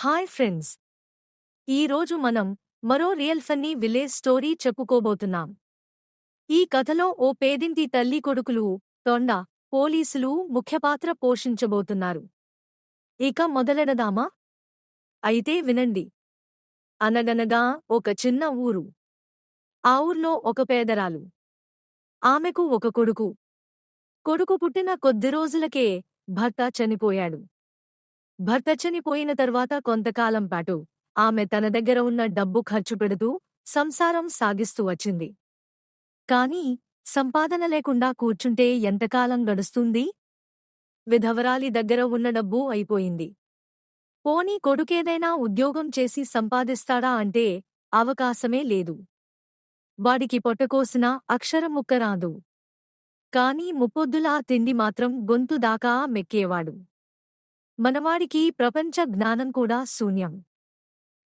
Hi friends. ఈరోజు మనం మరో రియల్ ఫన్నీ విలేజ్ స్టోరీ చెప్పుకోబోతున్నాం. ఈ కథలో ఓ పేదింటి తల్లి కొడుకులు తొండ పోలీసులు ముఖ్యపాత్ర పోషించబోతున్నారు. ఇక మొదలెడదామా? అయితే వినండి. అనగనగా ఒక చిన్న ఊరు. ఆ ఊర్లో ఒక పేదరాలు. ఆమెకు ఒక కొడుకు. కొడుకు పుట్టిన కొద్ది రోజులకే భర్త చనిపోయాడు. భర్త చనిపోయిన తర్వాత కొంతకాలం పాటు ఆమె తన దగ్గర ఉన్న డబ్బు ఖర్చు పెడుతూ సంసారం సాగిస్తూ వచ్చింది. కాని సంపాదన లేకుండా కూర్చుంటే ఎంతకాలం గడుస్తుంది? విధవరాలి దగ్గర ఉన్న డబ్బు అయిపోయింది. పోనీ కొడుకేదైనా ఉద్యోగం చేసి సంపాదిస్తాడా అంటే అవకాశమే లేదు. వాడికి పొట్టకోసిన అక్షరం ముక్క రాదు. కాని ముప్పొద్దులా తిండి మాత్రం గొంతు దాకా మెక్కేవాడు. మనవాడికి ప్రపంచ జ్ఞానం కూడా శూన్యం.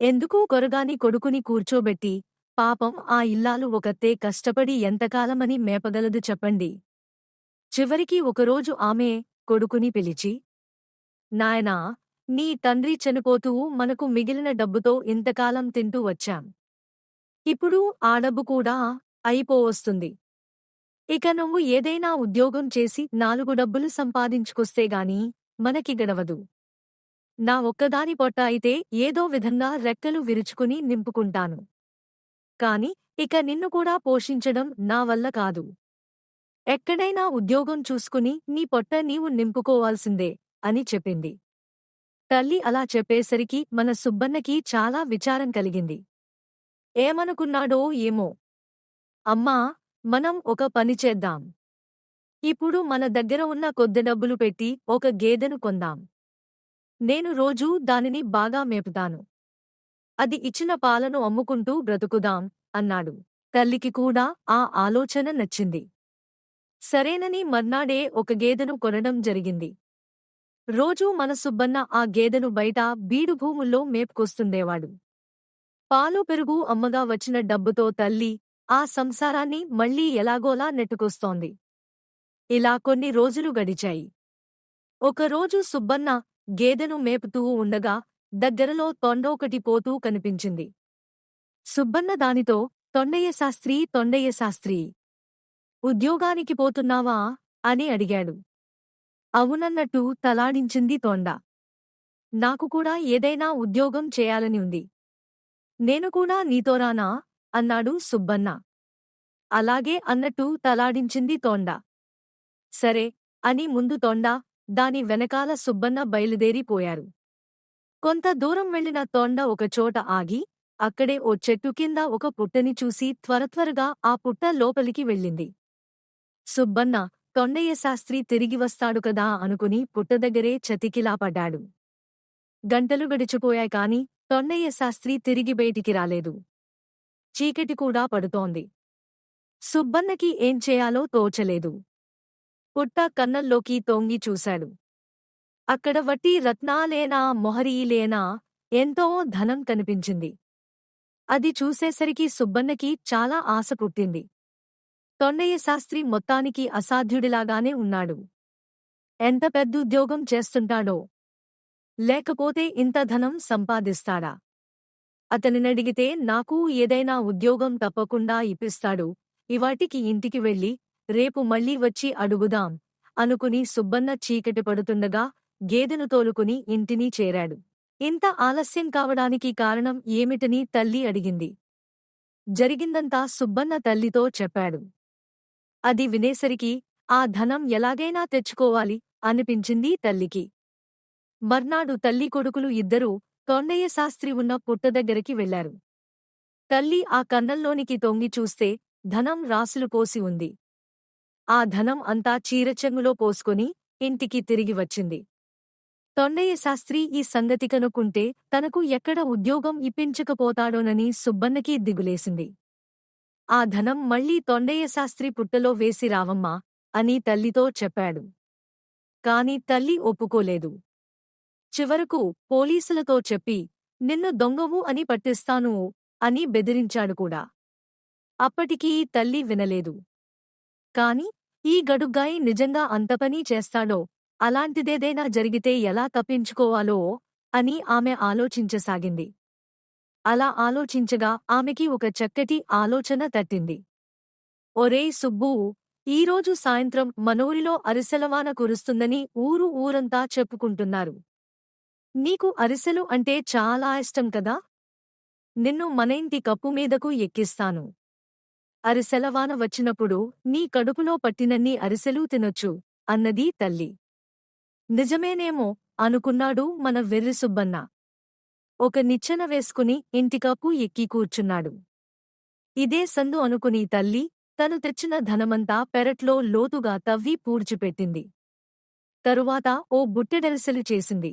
ఎందుకు కొరగాని కొడుకుని కూర్చోబెట్టి పాపం ఆ ఇల్లాలు ఒకతే కష్టపడి ఎంతకాలమని మేపగలదు చెప్పండి. చివరికి ఒకరోజు ఆమె కొడుకుని పిలిచి నాయనా నీ తండ్రి చనిపోతూ మనకు మిగిలిన డబ్బుతో ఇంతకాలం తింటూ వచ్చాం. ఇప్పుడు ఆ డబ్బు కూడా అయిపోవస్తుంది. ఇక నువ్వు ఏదైనా ఉద్యోగం చేసి నాలుగు డబ్బులు సంపాదించుకొస్తే గాని మనకి గడవదు. నా ఒక్కదాని పొట్ట అయితే ఏదో విధంగా రెక్కలు విరుచుకుని నింపుకుంటాను. కాని ఇక నిన్ను కూడా పోషించడం నా వల్ల కాదు. ఎక్కడైనా ఉద్యోగం చూసుకుని నీ పొట్ట నీవు నింపుకోవాల్సిందే అని చెప్పింది. తల్లి అలా చెప్పేసరికి మన సుబ్బన్నకి చాలా విచారం కలిగింది. ఏమనుకున్నాడో ఏమో. అమ్మా మనం ఒక పని చేద్దాం. ఇప్పుడు మన దగ్గర ఉన్న కొద్ది డబ్బులు పెట్టి ఒక గేదెను కొందాం. నేను రోజూ దానిని బాగా మేపుతాను. అది ఇచ్చిన పాలను అమ్ముకుంటూ బ్రతుకుదాం అన్నాడు. తల్లికి కూడా ఆ ఆలోచన నచ్చింది. సరేనని మర్నాడే ఒక గేదెను కొనడం జరిగింది. రోజూ మన సుబ్బన్న ఆ గేదెను బయట బీడు భూముల్లో మేపుకొస్తుండేవాడు. పాలు పెరుగు అమ్మగా వచ్చిన డబ్బుతో తల్లి ఆ సంసారాన్ని మళ్ళీ ఎలాగోలా నెట్టుకొస్తోంది. ఇలా కొన్ని రోజులు గడిచాయి. ఒకరోజు సుబ్బన్న గేదెను మేపుతూ ఉండగా దగ్గరలో తొండొకటి పోతూ కనిపించింది. సుబ్బన్న దానితో తొండయ్య శాస్త్రి తొండయ్య శాస్త్రి ఉద్యోగానికి పోతున్నావా? అని అడిగాడు. అవునన్నట్టు తలాడించింది తొండ. నాకు కూడా ఏదైనా ఉద్యోగం చేయాలని ఉంది. నేను కూడా నీతోరానా అన్నాడు సుబ్బన్న. అలాగే అన్నట్టు తలాడించింది తోండ. సరే అని ముందు తొండా దాని వెనకాల సుబ్బన్న బయలుదేరిపోయారు కొంత దూరం వెళ్ళిన తొండ ఒకచోట ఆగి అక్కడే ఓ చెట్టు కింద ఒక పుట్టని చూసి త్వరత్వరగా ఆ పుట్ట లోపలికి వెళ్ళింది. సుబ్బన్న తొండయ్య శాస్త్రి తిరిగి వస్తాడు కదా అనుకుని పుట్టదగ్గరే చతికిలా పడ్డాడు. గంటలు గడిచిపోయాయి కాని తొండయ్య శాస్త్రి తిరిగి బయటికి రాలేదు. చీకటి కూడా పడుతోంది. సుబ్బన్నకి ఏం చేయాలో తోచలేదు. పుట్ట కన్నల్లోకి తొంగి చూశాడు. అక్కడ వట్టి రత్నాలేనా మొహరీలేనా ఎంతో ధనం కనిపించింది. అది చూసేసరికి సుబ్బన్నకి చాలా ఆశ పుట్టింది. తొన్నయ్య శాస్త్రి మొత్తానికి అసాధ్యుడిలాగానే ఉన్నాడు. ఎంత పెద్దుద్యోగం చేస్తుంటాడో. లేకపోతే ఇంత ధనం సంపాదిస్తాడా? అతనినడిగితే నాకు ఏదైనా ఉద్యోగం తప్పకుండా ఇప్పిస్తాడు. ఇవాటికి ఇంటికి వెళ్ళి రేపు మళ్ళీ వచ్చి అడుగుదాం అనుకుని సుబ్బన్న చీకటి పడుతుండగా గేదెను తోలుకుని ఇంటిని చేరాడు. ఇంత ఆలస్యం కావడానికి కారణం ఏమిటని తల్లి అడిగింది. జరిగిందంతా సుబ్బన్న తల్లితో చెప్పాడు. అది వినేసరికి ఆ ధనం ఎలాగైనా తెచ్చుకోవాలి అనిపించింది తల్లికి. మర్నాడు తల్లి కొడుకులు ఇద్దరూ తొండయ్య శాస్త్రి ఉన్న పుట్ట దగ్గరికి వెళ్ళారు తల్లి ఆ కన్నంలోనికి తొంగి చూస్తే ధనం రాసులు పోసి ఉంది. ఆ ధనం అంతా చీరచెంగులో పోసుకొని ఇంటికి తిరిగి వచ్చింది. తొండయ్య శాస్త్రి ఈ సంగతి కనుక్కుంటే తనకు ఎక్కడ ఉద్యోగం ఇప్పించకపోతాడోనని సుబ్బన్నకి దిగులేసింది. ఆ ధనం మళ్ళీ తొండయ్య శాస్త్రి పుట్టలో వేసి రావమ్మా అని తల్లితో చెప్పాడు. కాని తల్లి ఒప్పుకోలేదు. చివరకు పోలీసులతో చెప్పి నిన్ను దొంగవు అని పట్టిస్తాను అని బెదిరించాడు కూడా. అప్పటికీ తల్లి వినలేదు. కాని ఈ గడుగ్గాయి నిజంగా అంతపనీ చేస్తాడో అలాంటిదేదైనా జరిగితే ఎలా తప్పించుకోవాలో అని ఆమె ఆలోచించసాగింది. అలా ఆలోచించగా ఆమెకి ఒక చక్కటి ఆలోచన తట్టింది. ఒరేయ్ సుబ్బూ ఈరోజు సాయంత్రం మనూరిలో అరిసెలవాన కురుస్తుందని ఊరు ఊరంతా చెప్పుకుంటున్నారు. నీకు అరిసెలు అంటే చాలా ఇష్టం కదా? నిన్ను మన ఇంటి కప్పు మీదకు ఎక్కిస్తాను. అరిసెలవాన వచ్చినప్పుడు నీ కడుపులో పట్టినన్ని అరిసెలు తినొచ్చు అన్నది తల్లి. నిజమేనేమో అనుకున్నాడు మన వెర్రి సుబ్బన్న. ఒక నిచ్చెన వేసుకుని ఇంటికప్పు ఎక్కి కూర్చున్నాడు. ఇదే సందు అనుకుని తల్లి తను తెచ్చిన ధనమంతా పెరట్లో లోతుగా తవ్వి పూడ్చిపెట్టింది. తరువాత ఓ బుట్టెడరిసెలు చేసింది.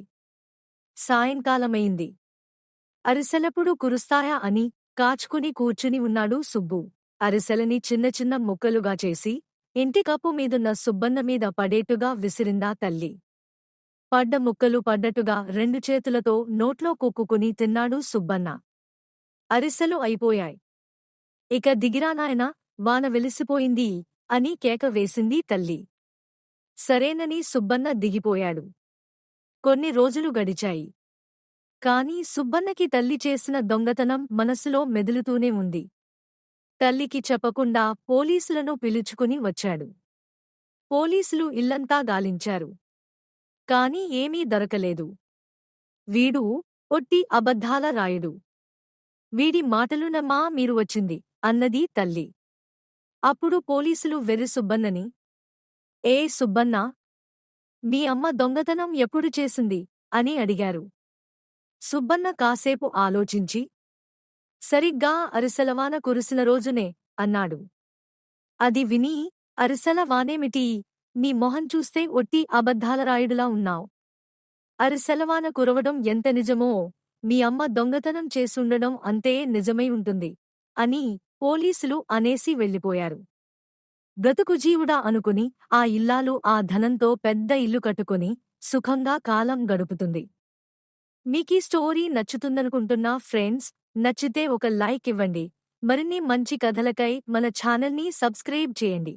సాయంకాలమైంది. అరిసెలప్పుడు కురుస్తాయా అని కాచుకుని కూర్చుని ఉన్నాడు సుబ్బు. అరిసెలని చిన్న చిన్న ముక్కలుగా చేసి ఇంటి కప్పు మీదున్న సుబ్బన్న మీద పడేట్టుగా విసిరిందా తల్లి. పడ్డ ముక్కలు పడ్డట్టుగా రెండు చేతులతో నోట్లో కుక్కుకుని తిన్నాడు సుబ్బన్న. అరిసెలు అయిపోయాయి. ఇక దిగిరానాయన వాన వెలిసిపోయింది అని కేక వేసింది తల్లి. సరేనని సుబ్బన్న దిగిపోయాడు. కొన్ని రోజులు గడిచాయి. కాని సుబ్బన్నకి తల్లి చేసిన దొంగతనం మనసులో మెదులుతూనే ఉంది. తల్లికి చెప్పకుండా పోలీసులను పిలుచుకుని వచ్చాడు. పోలీసులు ఇల్లంతా గాలించారు. కాని ఏమీ దొరకలేదు. వీడు ఒట్టి అబద్ధాల రాయుడు. వీడి మాటలునమ్మా మీరు వచ్చింది అన్నది తల్లి. అప్పుడు పోలీసులు వెర్రి సుబ్బన్నని ఏ సుబ్బన్న మీ అమ్మ దొంగతనం ఎప్పుడు చేసింది? అని అడిగారు. సుబ్బన్న కాసేపు ఆలోచించి సరిగ్గా అరిసెలవాన కురిసిన రోజునే అన్నాడు. అది విని అరిసెలవానేమిటి నీ మొహం చూస్తే ఒట్టి అబద్ధాల రాయుడులా ఉన్నావు. అరిసెలవాన కురవడం ఎంత నిజమో మీ అమ్మ దొంగతనం చేసుండడం అంతే నిజమై ఉంటుంది అని పోలీసులు అనేసి వెళ్ళిపోయారు. బ్రతుకుజీవుడా అనుకుని ఆ ఇల్లాలు ఆ ధనంతో పెద్ద ఇల్లు కట్టుకుని సుఖంగా కాలం గడుపుతుంది. మీకీ స్టోరీ నచ్చుతుందనుకుంటున్నా ఫ్రెండ్స్. నచ్చితే ఒక లైక్ ఇవ్వండి. మరిన్ని మంచి కథలకై మన ఛానల్ని సబ్స్క్రైబ్ చేయండి.